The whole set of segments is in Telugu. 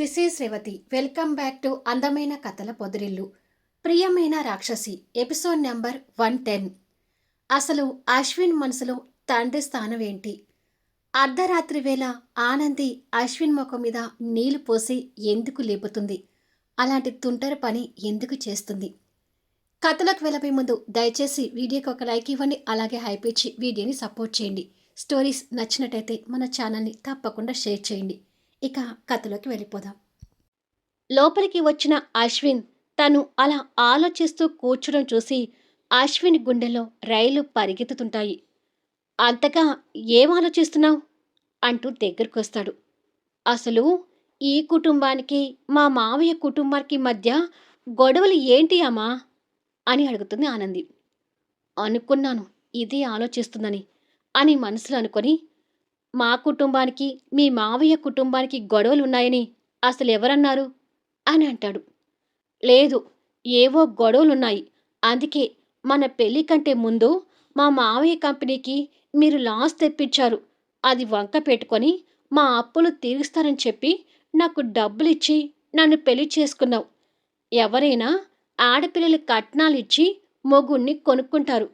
This is Revathi. Welcome back to అందమైన కథల పొదిరిల్లు. ప్రియమైన రాక్షసి ఎపిసోడ్ నెంబర్ వన్ టెన్. అసలు అశ్విన్ మనసులో తండ్రి స్థానం ఏంటి? అర్ధరాత్రి వేళ ఆనంది అశ్విన్ ముఖం మీద నీళ్ళు పోసి ఎందుకు లేపుతుంది? అలాంటి తుంటరి పని ఎందుకు చేస్తుంది? కథలకు వెళ్ళబోయే ముందు దయచేసి వీడియోకి ఒక లైక్ ఇవ్వండి అలాగే హైప్ ఇచ్చి వీడియోని సపోర్ట్ చేయండి. స్టోరీస్ నచ్చినట్టయితే మన ఛానల్ని తప్పకుండా షేర్ చేయండి. ఇక కథలోకి వెళ్ళిపోదాం. లోపలికి వచ్చిన అశ్విన్ తను అలా ఆలోచిస్తూ కూర్చోడం చూసి అశ్విన్ గుండెలో రైలు పరిగెత్తుతుంటాయి. అంతగా ఏం ఆలోచిస్తున్నావు? అంటూ దగ్గరకొస్తాడు. అసలు ఈ కుటుంబానికి మా మావయ్య కుటుంబానికి మధ్య గొడవలు ఏంటి అమ్మా? అని అడుగుతుంది ఆనంది. అనుకున్నాను ఇదే ఆలోచిస్తుందని అని మనసులో అనుకొని మా కుటుంబానికి మీ మావయ్య కుటుంబానికి గొడవలు ఉన్నాయని అసలు ఎవరన్నారు అని అంటాడు. లేదు ఏవో గొడవలున్నాయి. అందుకే మన పెళ్ళి కంటే ముందు మా మావయ్య కంపెనీకి మీరు లాస్ తెప్పించారు. అది వంక పెట్టుకొని మా అప్పులు తీరుస్తారని చెప్పి నాకు డబ్బులు ఇచ్చి నన్ను పెళ్ళి చేసుకున్నావు. ఎవరైనా ఆడపిల్లలు కట్నాలు ఇచ్చి మొగుణ్ణి కొనుక్కుంటారు.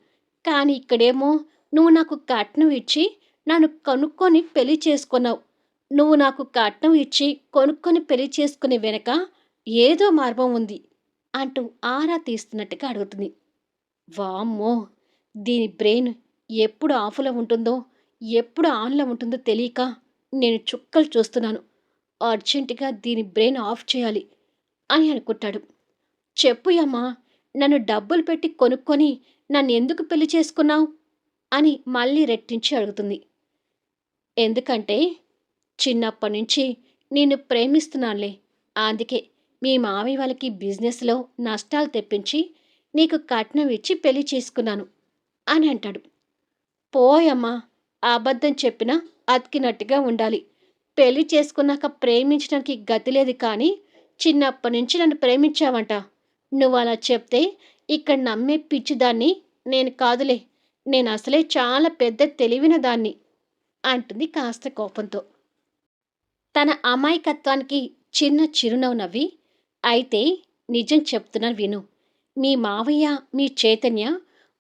కానీ ఇక్కడేమో నువ్వు నాకు కట్నం ఇచ్చి నన్ను కనుక్కొని పెళ్ళి చేసుకున్నావు. నువ్వు నాకు కట్నం ఇచ్చి కొనుక్కొని పెళ్ళి చేసుకునే వెనక ఏదో మార్గం ఉంది అంటూ ఆరా తీస్తున్నట్టుగా అడుగుతుంది. వామ్మో! దీని బ్రెయిన్ ఎప్పుడు ఆఫ్లో ఉంటుందో ఎప్పుడు ఆన్లో ఉంటుందో తెలియక నేను చుక్కలు చూస్తున్నాను. అర్జెంటుగా దీని బ్రెయిన్ ఆఫ్ చేయాలి అని అనుకుంటాడు. చెప్పు అమ్మా నన్ను డబ్బులు పెట్టి కొనుక్కొని నన్ను ఎందుకు పెళ్ళి చేసుకున్నావు? అని మళ్ళీ రెట్టించి అడుగుతుంది. ఎందుకంటే చిన్నప్పటి నుంచి నేను ప్రేమిస్తున్నానులే. అందుకే మీ మావి వాళ్ళకి బిజినెస్లో నష్టాలు తెప్పించి నీకు కట్నం ఇచ్చి పెళ్ళి చేసుకున్నాను అని అంటాడు. పోయమ్మా అబద్ధం చెప్పినా అతికినట్టుగా ఉండాలి. పెళ్ళి చేసుకున్నాక ప్రేమించడానికి గతి లేదు కానీ చిన్నప్పటి నుంచి నన్ను ప్రేమించావంట. నువ్వు అలా చెప్తే ఇక్కడ నమ్మే పిచ్చిదాన్ని నేను కాదులే. నేను అసలే చాలా పెద్ద తెలివిన దాన్ని అంటుంది కాస్త కోపంతో. తన అమాయకత్వానికి చిన్న చిరునవ్వు నవ్వి అయితే నిజం చెప్తున్నాను విను. మీ మావయ్య మీ చైతన్య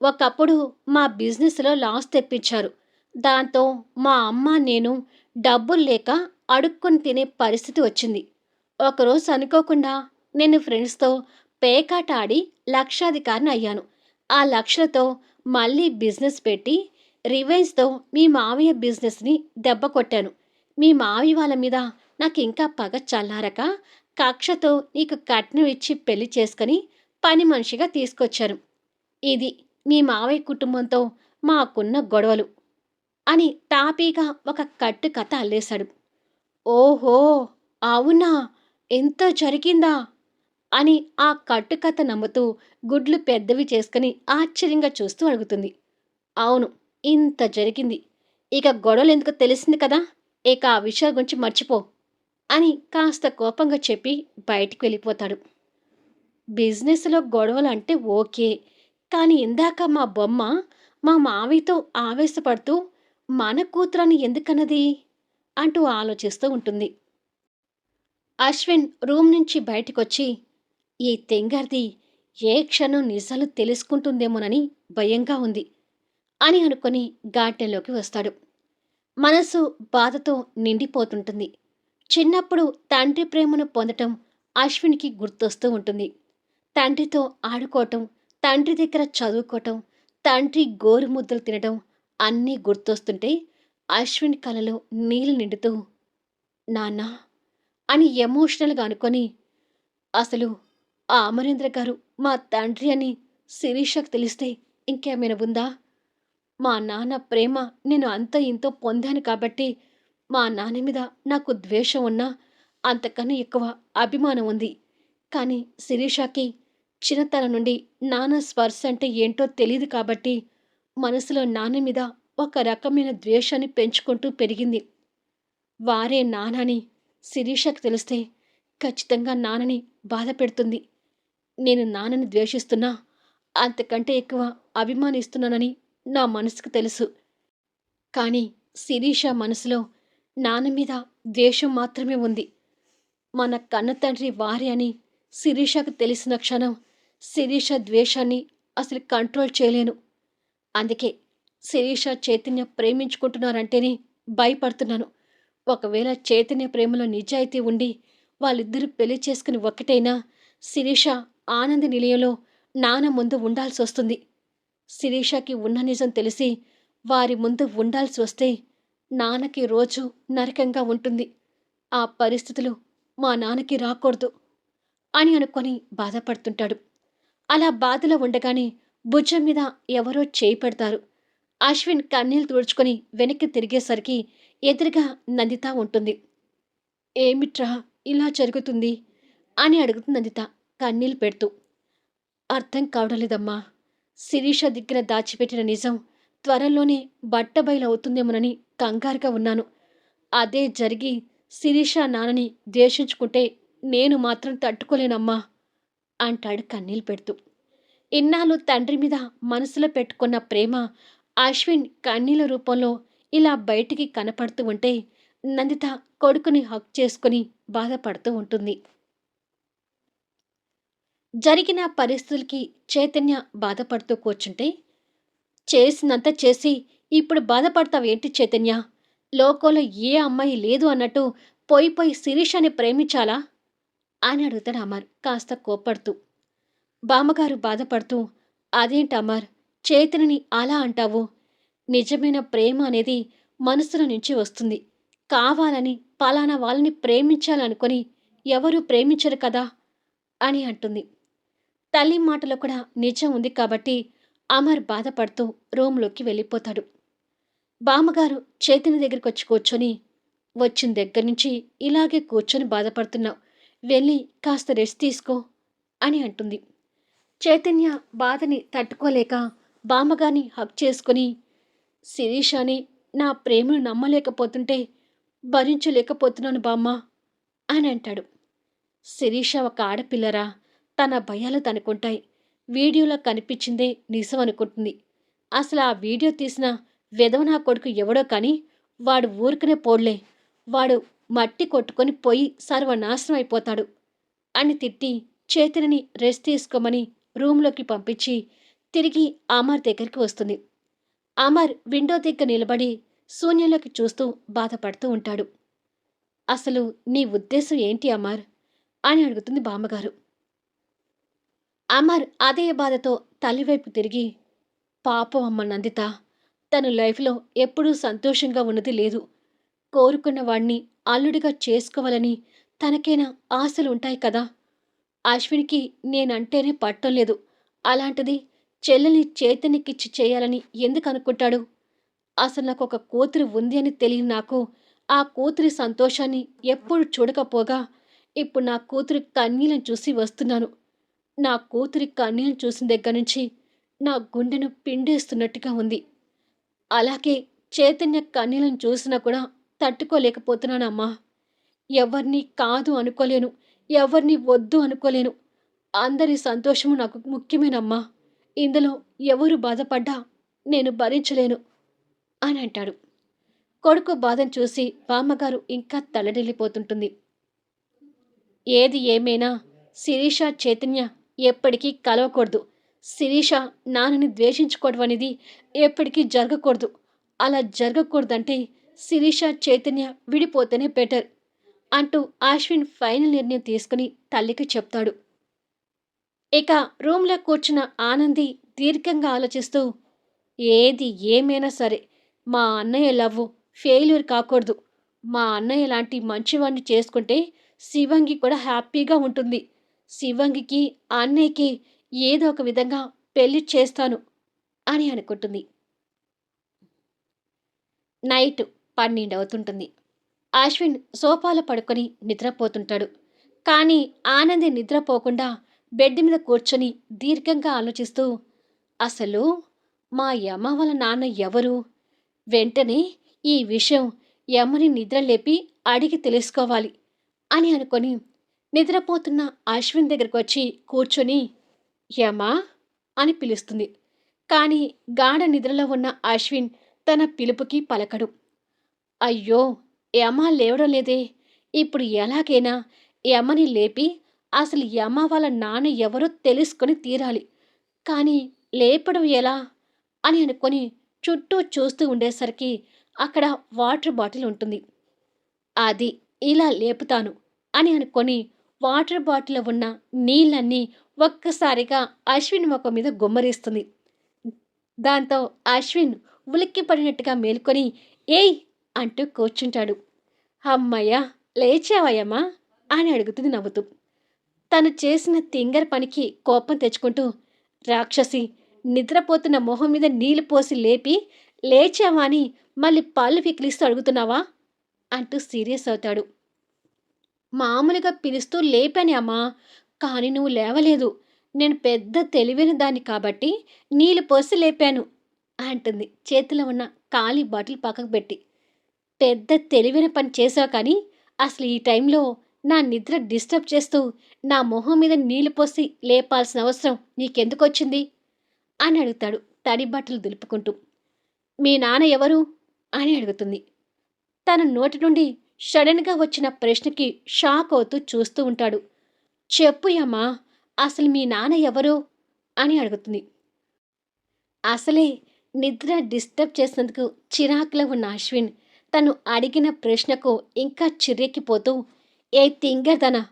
ఒకప్పుడు మా బిజినెస్లో లాస్ తెప్పించారు. దాంతో మా అమ్మ నేను డబ్బులు లేక అడుక్కొని తినే పరిస్థితి వచ్చింది. ఒకరోజు అనుకోకుండా నేను ఫ్రెండ్స్తో పేకాట ఆడి లక్షాధికారిని అయ్యాను. ఆ లక్షలతో మళ్ళీ బిజినెస్ పెట్టి రివైజ్తో మీ మావయ్య బిజినెస్ని దెబ్బ కొట్టాను. మీ మావయ్య వాళ్ళ మీద నాకు ఇంకా పగ చల్లారక కక్షతో నీకు కట్నం ఇచ్చి పెళ్ళి చేసుకుని పని మనిషిగా తీసుకొచ్చారు. ఇది మీ మావయ్య కుటుంబంతో మాకున్న గొడవలు అని తాపీగా ఒక కట్టు కథ అల్లేశాడు. ఓహో! అవునా? ఎంత జరిగిందా? అని ఆ కట్టుకథ నమ్ముతూ గుడ్లు పెద్దవి చేసుకుని ఆశ్చర్యంగా చూస్తూ అడుగుతుంది. అవును ఇంత జరిగింది. ఇక గొడవలు ఎందుకు తెలిసింది కదా? ఇక ఆ విషయాల గురించి మర్చిపో అని కాస్త కోపంగా చెప్పి బయటికి వెళ్ళిపోతాడు. బిజినెస్లో గొడవలు అంటే ఓకే. కానీ ఇందాక మా బొమ్మ మా మావితో ఆవేశపడుతూ మన కూతురని ఎందుకన్నది? అంటూ ఆలోచిస్తూ ఉంటుంది. అశ్విన్ రూమ్ నుంచి బయటకొచ్చి ఈ తెంగర్ది ఏ క్షణం నిజాలు తెలుసుకుంటుందేమోనని భయంగా ఉంది. అని అనుకుని గార్డెన్లోకి వస్తాడు. మనసు బాధతో నిండిపోతుంటుంది. చిన్నప్పుడు తండ్రి ప్రేమను పొందటం అశ్విన్కి గుర్తొస్తూ ఉంటుంది. తండ్రితో ఆడుకోవటం తండ్రి దగ్గర చదువుకోవటం తండ్రి గోరుముద్దలు తినటం అన్నీ గుర్తొస్తుంటే అశ్విన్ కలలో నీళ్ళు నిండుతూ నాన్న అని ఎమోషనల్గా అనుకొని అసలు ఆ అమరేంద్ర గారు మా తండ్రి అని శిరీషకు తెలిస్తే ఇంకేమైనా ఉందా? మా నాన్న ప్రేమ నేను అంత ఇంతో పొందాను కాబట్టి మా నాన్న మీద నాకు ద్వేషం ఉన్నా అంతకన్నా ఎక్కువ అభిమానం ఉంది. కానీ శిరీషకి చిన్నతనం నుండి నాన్న స్పర్శ అంటే ఏంటో తెలియదు కాబట్టి మనసులో నాన్న మీద ఒక రకమైన ద్వేషాన్ని పెంచుకుంటూ పెరిగింది. వారే నాన్నని శిరీషకు తెలిస్తే ఖచ్చితంగా నాన్నని బాధ పెడుతుంది. నేను నాన్నని ద్వేషిస్తున్నా అంతకంటే ఎక్కువ అభిమానిస్తున్నానని నా మనసుకు తెలుసు. కానీ శిరీష మనసులో నాన్న మీద ద్వేషం మాత్రమే ఉంది. మన కన్న తండ్రి వారి అని శిరీషకు తెలిసిన క్షణం శిరీష ద్వేషాన్ని అసలు కంట్రోల్ చేయలేను. అందుకే శిరీష చైతన్య ప్రేమించుకుంటున్నారంటేనే భయపడుతున్నాను. ఒకవేళ చైతన్య ప్రేమలో నిజాయితీ ఉండి వాళ్ళిద్దరూ పెళ్ళి చేసుకుని ఒక్కటైనా శిరీష ఆనంద నిలయంలో నాన్న ముందు ఉండాల్సి వస్తుంది శిరీషకి ఉన్న నిజం తెలిసి వారి ముందు ఉండాల్సి వస్తే నాన్నకి రోజు నరకంగా ఉంటుంది. ఆ పరిస్థితులు మా నాన్నకి రాకూడదు అని అనుకొని బాధపడుతుంటాడు. అలా బాధలో ఉండగానే భుజం మీద ఎవరో చేయి పెడతారు. అశ్విన్ కన్నీళ్ళు తుడుచుకొని వెనక్కి తిరిగేసరికి ఎదురుగా నందిత ఉంటుంది. ఏమిట్రా ఇలా జరుగుతుంది? అని అడుగుతుంది నందిత కన్నీళ్ళు పెడుతూ. అర్థం కావడం లేదమ్మా. శిరీష దగ్గర దాచిపెట్టిన నిజం త్వరలోనే బట్టబయలవుతుందేమోనని కంగారుగా ఉన్నాను. అదే జరిగి శిరీష నాన్నని ద్వేషించుకుంటే నేను మాత్రం తట్టుకోలేనమ్మా అంటాడు కన్నీళ్ళు పెడుతూ. ఇన్నాళ్ళు తండ్రి మీద మనసులో పెట్టుకున్న ప్రేమ అశ్విన్ కన్నీళ్ళ రూపంలో ఇలా బయటికి కనపడుతూ ఉంటే నందిత కొడుకుని హక్ చేసుకుని బాధపడుతూ ఉంటుంది. జరిగిన పరిస్థితులకి చైతన్య బాధపడుతూ కూర్చుంటే చేసినంత చేసి ఇప్పుడు బాధపడతావేంటి చైతన్య? లోకంలో ఏ అమ్మాయి లేదు అన్నట్టు పోయి పోయి శిరీషాన్ని ప్రేమించాలా? అని అడుగుతాడు అమర్ కాస్త కోప్పడుతూ. బామ్మగారు బాధపడుతూ అదేంటి అమర్ చైతన్యని అలా అంటావు? నిజమైన ప్రేమ అనేది మనసుల నుంచి వస్తుంది. కావాలని పలానా వాళ్ళని ప్రేమించాలనుకొని ఎవరూ ప్రేమించరు కదా? అని అంటుంది. తల్లి మాటలో కూడా నిజం ఉంది కాబట్టి అమర్ బాధపడుతూ రూమ్లోకి వెళ్ళిపోతాడు. బామ్మగారు చేతిని దగ్గరికి వచ్చి కూర్చొని వచ్చిన దగ్గర నుంచి ఇలాగే కూర్చొని బాధపడుతున్నావు. వెళ్ళి కాస్త రెస్ట్ తీసుకో అని అంటుంది. చైతన్య బాధని తట్టుకోలేక బామ్మగారిని హక్ చేసుకుని శిరీషాని నా ప్రేమను నమ్మలేకపోతుంటే భరించలేకపోతున్నాను బామ్మ అని అంటాడు. శిరీష ఒక ఆడపిల్లరా తన భయాలు తనుకుంటాయి. వీడియోలో కనిపించిందే నిజం అనుకుంటుంది. అసలు ఆ వీడియో తీసిన వెధవ కొడుకు ఎవడో కానీ వాడు ఊరుకునే పోడ్లే. వాడు మట్టి కొట్టుకొని పోయి సర్వనాశనం అయిపోతాడు. అని తిట్టి చేతిని రెస్ట్ తీసుకోమని రూమ్లోకి పంపించి తిరిగి అమర్ దగ్గరికి వస్తుంది. అమర్ విండో దగ్గర నిలబడి శూన్యంలోకి చూస్తూ బాధపడుతూ ఉంటాడు. అసలు నీ ఉద్దేశం ఏంటి అమర్? అని అడుగుతుంది బామ్మగారు. అమర్ అదే బాధతో తల్లివైపు తిరిగి పాపం అమ్మ నందిత తన లైఫ్లో ఎప్పుడూ సంతోషంగా ఉన్నది లేదు. కోరుకున్న వాణ్ణి అల్లుడిగా చేసుకోవాలని తనకైనా ఆశలు ఉంటాయి కదా? అశ్వినికి నేనంటేనే పట్టం లేదు. అలాంటిది చెల్లెని చేతనికిచ్చి చేయాలని ఎందుకు అనుకుంటాడు? అసలు నాకు ఒక కూతురు ఉంది అని తెలియని నాకు ఆ కూతురి సంతోషాన్ని ఎప్పుడు చూడకపోగా ఇప్పుడు నా కూతురి కన్నీళ్ళని చూసి వస్తున్నాను. నా కూతురి కన్నీళ్ళు చూసిన దగ్గర నుంచి నా గుండెను పిండేస్తున్నట్టుగా ఉంది. అలాగే చైతన్య కన్నీళ్ళను చూసినా కూడా తట్టుకోలేకపోతున్నానమ్మా. ఎవరిని కాదు అనుకోలేను ఎవరిని వద్దు అనుకోలేను. అందరి సంతోషము నాకు ముఖ్యమేనమ్మా. ఇందులో ఎవరు బాధపడ్డా నేను భరించలేను అని అంటాడు. కొడుకు బాధను చూసి బామ్మగారు ఇంకా తలడిల్లిపోతుంటుంది ఏది ఏమైనా శిరీష చైతన్య ఎప్పటికీ కలవకూడదు. శిరీష నాన్నని ద్వేషించుకోవడం అనేది ఎప్పటికీ జరగకూడదు. అలా జరగకూడదంటే శిరీష చైతన్య విడిపోతేనే బెటర్ అంటూ అశ్విన్ ఫైనల్ నిర్ణయం తీసుకుని తల్లికి చెప్తాడు. ఇక రూమ్లో కూర్చున్న ఆనంది దీర్ఘంగా ఆలోచిస్తూ ఏది ఏమైనా సరే మా అన్నయ్య లవ్వు ఫెయిల్యూర్ కాకూడదు. మా అన్నయ్య లాంటి మంచివాడిని చేసుకుంటే శివంగి కూడా హ్యాపీగా ఉంటుంది. శివంగికి అన్నయ్యకి ఏదో ఒక విధంగా పెళ్ళి చేస్తాను అని అనుకుంటుంది. నైట్ పన్నెండు అవుతుంటుంది అశ్విన్ సోఫాలో పడుకొని నిద్రపోతుంటాడు. కానీ ఆనంది నిద్రపోకుండా బెడ్ మీద కూర్చొని దీర్ఘంగా ఆలోచిస్తూ అసలు మా యమ వాళ్ళ నాన్న ఎవరు? వెంటనే ఈ విషయం యమ్మని నిద్రలేపి అడిగి తెలుసుకోవాలి అని అనుకొని నిద్రపోతున్న అశ్విన్ దగ్గరకు వచ్చి కూర్చొని యమా అని పిలుస్తుంది. కానీ గాఢ నిద్రలో ఉన్న అశ్విన్ తన పిలుపుకి పలకడు. అయ్యో యమా లేవడం లేదే. ఇప్పుడు ఎలాగైనా యమని లేపి అసలు యమ వాళ్ళ నాన్న ఎవరో తెలుసుకొని తీరాలి. కానీ లేపడం ఎలా? అని అనుకొని చుట్టూ చూస్తూ ఉండేసరికి అక్కడ వాటర్ బాటిల్ ఉంటుంది. అది ఇలా లేపుతాను అని అనుకొని వాటర్ బాటిల్లో ఉన్న నీళ్ళన్నీ ఒక్కసారిగా అశ్విన్ ముఖం మీద గుమ్మరిస్తుంది. దాంతో అశ్విన్ ఉలిక్కి పడినట్టుగా మేల్కొని ఏయ్! అంటూ కూర్చుంటాడు. అమ్మయ్యా లేచావయ్యమ్మా! అని అడుగుతుంది నవ్వుతూ. తను చేసిన తింగర్ పనికి కోపం తెచ్చుకుంటూ రాక్షసి నిద్రపోతున్న మొహం మీద నీళ్ళు పోసి లేపి లేచావా అని మళ్ళీ పళ్ళు పికిలిస్తూ అడుగుతున్నావా? అంటూ సీరియస్ అవుతాడు. మామూలుగా పిలుస్తూ లేపాని అమ్మా. కానీ నువ్వు లేవలేదు. నేను పెద్ద తెలివైన దాన్ని కాబట్టి నీళ్ళు పోసి లేపాను అంటుంది. చేతిలో ఉన్న ఖాళీ బాటిల్ పక్కకు పెట్టి. పెద్ద తెలివైన పని చేసావు కానీ అసలు ఈ టైంలో నా నిద్ర డిస్టర్బ్ చేస్తూ నా మొహం మీద నీళ్ళు పోసి లేపాల్సిన అవసరం నీకెందుకు వచ్చింది? అని అడుగుతాడు తడి బట్టలు దులుపుకుంటూ. మీ నాన్న ఎవరు? అని అడుగుతుంది. తన నోటి నుండి సడన్గా వచ్చిన ప్రశ్నకి షాక్ అవుతూ చూస్తూ ఉంటాడు. చెప్పు అమ్మా అసలు మీ నాన్న ఎవరు? అని అడుగుతుంది. అసలే నిద్ర డిస్టర్బ్ చేసినందుకు చిరాకులో ఉన్న అశ్విన్ తను అడిగిన ప్రశ్నకు ఇంకా చిర్రెక్కిపోతూ ఏ తింగర్దనా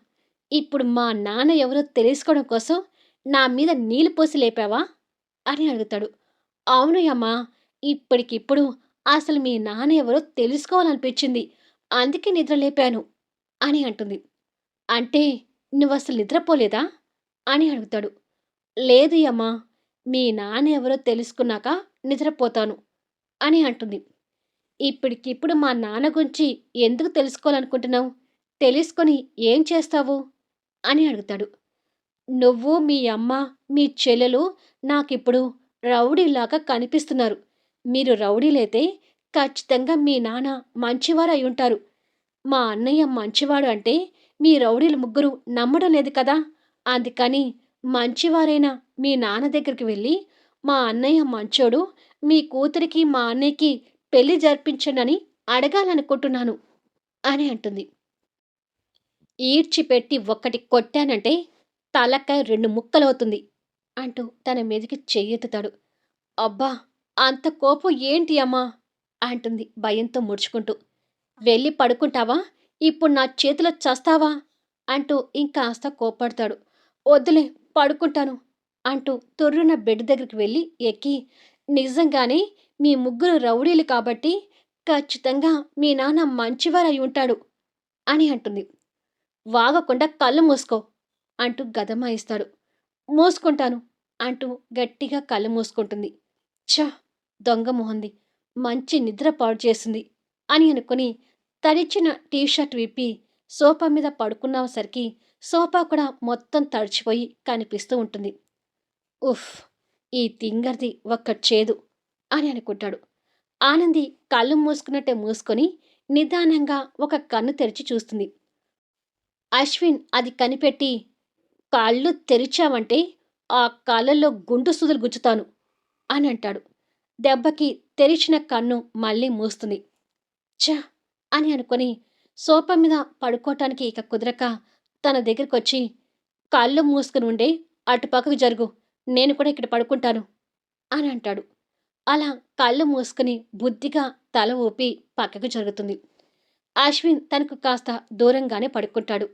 ఇప్పుడు మా నాన్న ఎవరో తెలుసుకోవడం కోసం నా మీద నీళ్ళు పోసి లేపావా? అని అడుగుతాడు. అవును అమ్మా ఇప్పటికిప్పుడు అసలు మీ నాన్న ఎవరో తెలుసుకోవాలనిపించింది. అందుకే నిద్ర లేపాను అని అంటుంది. అంటే నువ్వు అసలు నిద్రపోలేదా? అని అడుగుతాడు. లేదు అమ్మా మీ నాన్న ఎవరో తెలుసుకున్నాక నిద్రపోతాను అని అంటుంది. ఇప్పటికిప్పుడు మా నాన్న గురించి ఎందుకు తెలుసుకోవాలనుకుంటున్నావు? తెలుసుకొని ఏం చేస్తావు? అని అడుగుతాడు. నువ్వు మీ అమ్మ మీ చెల్లెలు నాకిప్పుడు రౌడీలాగా కనిపిస్తున్నారు. మీరు రౌడీలైతే ఖచ్చితంగా మీ నాన్న మంచివారు అయి ఉంటారు మా అన్నయ్య మంచివాడు అంటే మీ రౌడీలు ముగ్గురు నమ్మడం లేదు కదా. అందుకని మంచివారైనా మీ నాన్న దగ్గరికి వెళ్ళి మా అన్నయ్య మంచోడు మీ కూతురికి మా అన్నయ్యకి పెళ్ళి జరిపించండి అడగాలనుకుంటున్నాను అని అంటుంది. ఈడ్చిపెట్టి ఒక్కటి కొట్టానంటే తలకాయ రెండు ముక్కలవుతుంది అంటూ తన మీదకి చెయ్యెత్తుతాడు అబ్బా అంత కోపం ఏంటి అమ్మా? అంటుంది భయంతో ముడుచుకుంటూ. వెళ్ళి పడుకుంటావా? ఇప్పుడు నా చేతిలో చస్తావా? అంటూ ఇంకాస్త కోపడతాడు వద్దులే పడుకుంటాను అంటూ తొర్రున బెడ్ దగ్గరికి వెళ్ళి ఎక్కి నిజంగానే మీ ముగ్గురు రౌడీలు కాబట్టి ఖచ్చితంగా మీ నాన్న మంచివారై ఉంటాడు అని అంటుంది. వాగకుండా కళ్ళు మూసుకో అంటూ గదమాయిస్తాడు. మూసుకుంటాను అంటూ గట్టిగా కళ్ళు మూసుకుంటుంది. ఛ దొంగ మొహంది. మంచి నిద్ర పాడు చేసింది అని అనుకుని తడిచిన టీషర్ట్ విప్పి సోఫా మీద పడుకున్నసరికి సోఫా కూడా మొత్తం తడిచిపోయి కనిపిస్తూ ఉంటుంది. ఉఫ్ ఈ తింగర్ది ఒక్క చేదు అని అనుకుంటాడు. ఆనంది కళ్ళు మూసుకున్నట్టే మూసుకొని నిదానంగా ఒక కన్ను తెరిచి చూస్తుంది. అశ్విన్ అది కనిపెట్టి కళ్ళు తెరిచావంటే ఆ కళ్ళల్లో గుండు సుదులు గుచ్చుతాను అని అంటాడు. దెబ్బకి తెరిచిన కన్ను మళ్ళీ మూస్తుంది. చ అని అనుకొని సోఫా మీద పడుకోవటానికి ఇక కుదరక తన దగ్గరికి వచ్చి కళ్ళు మూసుకుని ఉండే అటుపక్కకు జరుగు నేను కూడా ఇక్కడ పడుకుంటాను అని అంటాడు. అలా కళ్ళు మూసుకుని బుద్ధిగా తల ఊపి పక్కకు జరుగుతుంది. అశ్విన్ తనకు కాస్త దూరంగానే పడుకుంటాడు.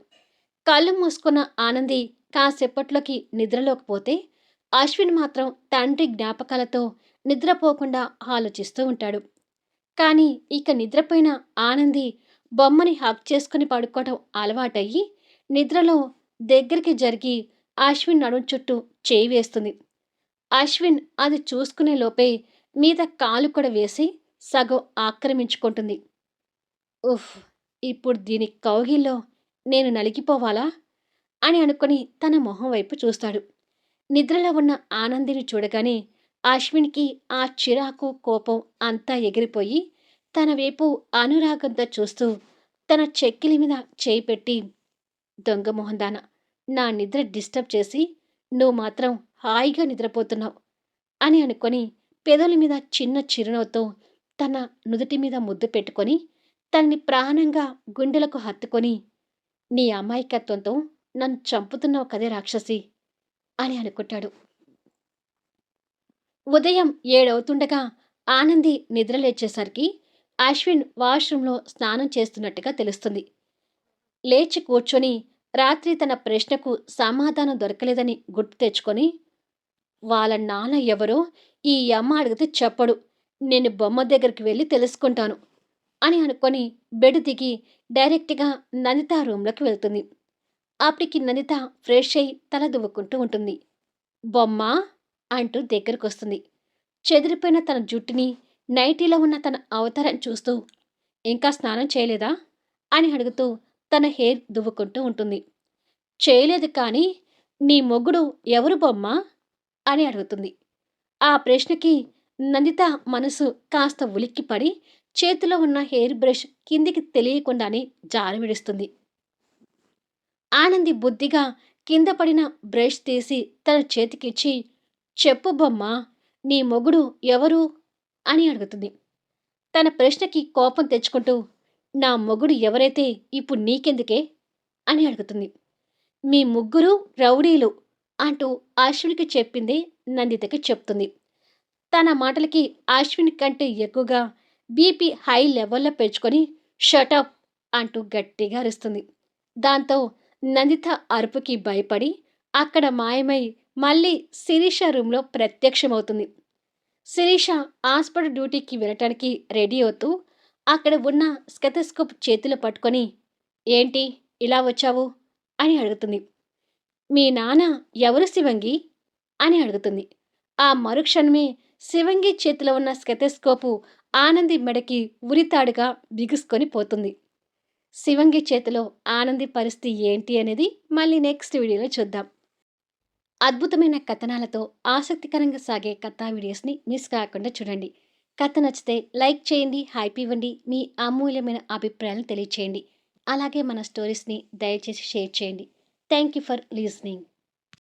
కళ్ళు మూసుకున్న ఆనంది కాసేపట్లోకి నిద్రలోకి పోతే అశ్విన్ మాత్రం తండ్రి జ్ఞాపకాలతో నిద్రపోకుండా ఆలోచిస్తూ ఉంటాడు. కానీ ఇక నిద్రపోయిన ఆనంది బొమ్మని హక్ చేసుకుని పడుకోవటం అలవాటయ్యి నిద్రలో దగ్గరికి జరిగి అశ్విన్ నడుం చుట్టూ చేయి వేస్తుంది. అశ్విన్ అది చూసుకునే లోపే మీద కాలు కూడా వేసి సగం ఆక్రమించుకుంటుంది. ఉఫ్ ఇప్పుడు దీని కౌగిల్లో నేను నలిగిపోవాలా? అని అనుకుని తన మొహం వైపు చూస్తాడు. నిద్రలో ఉన్న ఆనందిని చూడగానే అశ్విన్కి ఆ చిరాకు కోపం అంతా ఎగిరిపోయి తన వైపు అనురాగంతో చూస్తూ తన చెక్కిలి మీద చేయి పెట్టి దొంగ మొహందాన నా నిద్ర డిస్టర్బ్ చేసి నువ్వు మాత్రం హాయిగా నిద్రపోతున్నావు అని అనుకొని పెదవుల మీద చిన్న చిరునవ్వుతో తన నుదుటి మీద ముద్దు పెట్టుకొని తనని ప్రాణంగా గుండెలకు హత్తుకొని నీ అమాయకత్వంతో నన్ను చంపుతున్నావు కదే రాక్షసి అని అనుకుంటాడు. ఉదయం ఏడవుతుండగా ఆనంది నిద్రలేచేసరికి అశ్విన్ వాష్రూంలో స్నానం చేస్తున్నట్టుగా తెలుస్తుంది. లేచి కూర్చొని రాత్రి తన ప్రశ్నకు సమాధానం దొరకలేదని గుర్తు తెచ్చుకొని వాళ్ళ నాన్న ఎవరో ఈ అమ్మ అడిగితే చెప్పడు. నేను బొమ్మ దగ్గరికి వెళ్ళి తెలుసుకుంటాను అని అనుకొని బెడ్ దిగి డైరెక్ట్గా నందిత రూమ్లోకి వెళ్తుంది. అప్పటికి నందిత ఫ్రెష్ అయి తల దువ్వుకుంటూ ఉంటుంది. బొమ్మ అంటూ దగ్గరకు వస్తుంది చెదిరిపోయిన తన జుట్టుని నైటీలో ఉన్న తన అవతారం చూస్తూ ఇంకా స్నానం చేయలేదా? అని అడుగుతూ తన హెయిర్ దువ్వుకుంటూ ఉంటుంది. చేయలేదు కానీ నీ మొగుడు ఎవరు బొమ్మ? అని అడుగుతుంది. ఆ ప్రశ్నకి నందిత మనసు కాస్త ఉలిక్కిపడి చేతిలో ఉన్న హెయిర్ బ్రష్ కిందికి తెలియకుండానే జారి విడుస్తుంది. ఆనంది బుద్ధిగా కింద పడిన బ్రష్ తీసి తన చేతికిచ్చి చెప్పు బొమ్మ నీ మొగుడు ఎవరు? అని అడుగుతుంది. తన ప్రశ్నకి కోపం తెచ్చుకుంటూ నా మొగుడు ఎవరైతే ఇప్పుడు నీకెందుకే? అని అడుగుతుంది. మీ ముగ్గురు రౌడీలు అంటూ అశ్విన్కి చెప్పింది నందితకి చెప్తుంది. తన మాటలకి అశ్విన్ కంటే ఎక్కువగా బీపీ హై లెవెల్లో పెంచుకొని షటప్ అంటూ గట్టిగా అరుస్తుంది. దాంతో నందిత అరుపుకి భయపడి అక్కడ మాయమై మళ్ళీ శిరీష రూమ్లో ప్రత్యక్షమవుతుంది. శిరీష హాస్పిటల్ డ్యూటీకి వెళ్ళటానికి రెడీ అవుతూ అక్కడ ఉన్న స్కెతస్కోప్ చేతిలో పట్టుకొని ఏంటి ఇలా వచ్చావు? అని అడుగుతుంది. మీ నాన్న ఎవరు శివంగి? అని అడుగుతుంది. ఆ మరుక్షణమే శివంగి చేతిలో ఉన్న స్కెతస్కోపు ఆనంది మెడకి ఉరితాడుగా బిగుసుకొని పోతుంది. శివంగి చేతిలో ఆనంది పరిస్థితి ఏంటి అనేది మళ్ళీ నెక్స్ట్ వీడియోలో చూద్దాం. అద్భుతమైన కథనాలతో ఆసక్తికరంగా సాగే కథా వీడియోస్ని మిస్ కాకుండా చూడండి. కథ నచ్చితే లైక్ చేయండి హైప్ ఇవ్వండి మీ అమూల్యమైన అభిప్రాయాలను తెలియచేయండి. అలాగే మన స్టోరీస్ని దయచేసి షేర్ చేయండి. Thank you for listening.